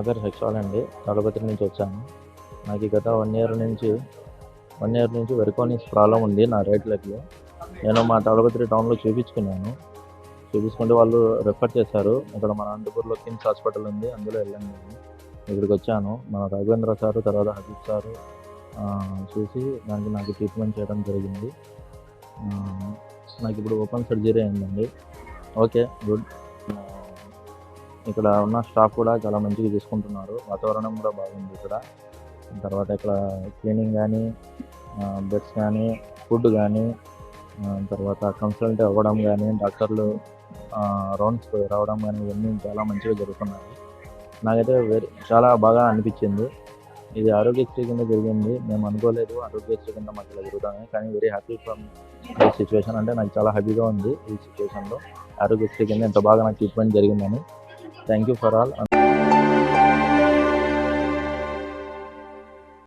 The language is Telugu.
పేరు సక్సవాల్ అండి. తలపతి నుంచి వచ్చాను. నాకు గత వన్ ఇయర్ నుంచి వన్ ఇయర్ నుంచి వెరికోనిస్ ప్రాబ్లం ఉంది నా రైట్ లెగ్లో నేను మా తలపతి టౌన్లో చూపించుకున్నాను. చూపించుకుంటే వాళ్ళు రెఫర్ చేశారు. ఇక్కడ మన అనంతపూర్లో కిమ్స్ హాస్పిటల్ ఉంది. అందులో వెళ్ళాను నేను. ఇక్కడికి వచ్చాను. మన రాఘవేంద్ర సారు తర్వాత హబీబ్ సారు చూసి దానికి నాకు ట్రీట్మెంట్ చేయడం జరిగింది. నాకు ఇప్పుడు ఓపెన్ సర్జరీ అయిందండి. ఓకే గుడ్ ఇక్కడ ఉన్న స్టాఫ్ కూడా చాలా మంచిగా తీసుకుంటున్నారు వాతావరణం కూడా బాగుంది ఇక్కడ. తర్వాత ఇక్కడ క్లీనింగ్ కానీ బెడ్స్ కానీ ఫుడ్ కానీ తర్వాత కన్సల్ట్ అవ్వడం కానీ డాక్టర్లు రౌండ్స్ రావడం కానీ ఇవన్నీ చాలా మంచిగా జరుగుతున్నాయి. నాకైతే వెరీ చాలా బాగా అనిపించింది. ఇది ఆరోగ్యశ్రీ కింద జరిగింది. మేము అనుకోలేదు ఆరోగ్యశ్రీ కింద మాకు ఇలా కానీ వెరీ హ్యాపీ ఫ్రమ్ ఈ సిచ్యువేషన్ అంటే నాకు చాలా హ్యాపీగా ఉంది ఈ సిచ్యువేషన్లో ఆరోగ్యశ్రీ కింద ఎంత బాగా నాకు ట్రీట్మెంట్ జరిగిందని. Thank you for all.